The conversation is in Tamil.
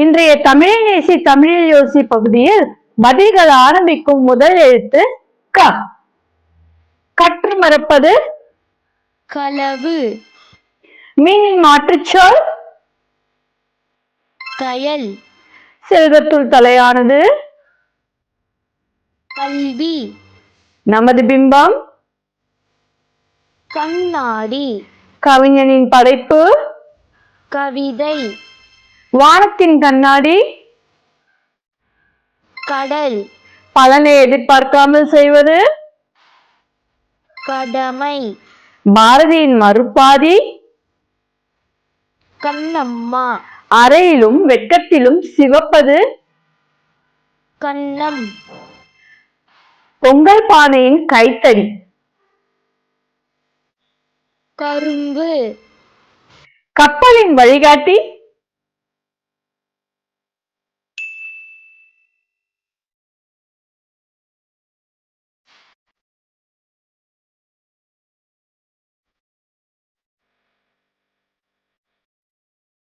இன்றைய தமிழை நேசி தமிழில் யோசி பகுதியில் பதில்கள் ஆரம்பிக்கும் முதல் எழுத்து க. கற்று மறப்பது களவு. மீனின் மாற்றுச்சொல் கயல் செல்வத்துள் தலையானது கல்வி. நமது பிம்பம் கண்ணாடி. கவிஞனின் படைப்பு கவிதை. வானத்தின் கண்ணாடி. கடல். பலனை எதிர்பார்க்காமல் செய்வது. கடமை. பாரதியின் மறுபாதி கண்ணம்மா. அறையிலும் வெட்கத்திலும் சிவப்பது. கண்ணம். பொங்கல் பானையின் கைத்தடி கரும்பு. கப்பலின் வழிகாட்டி.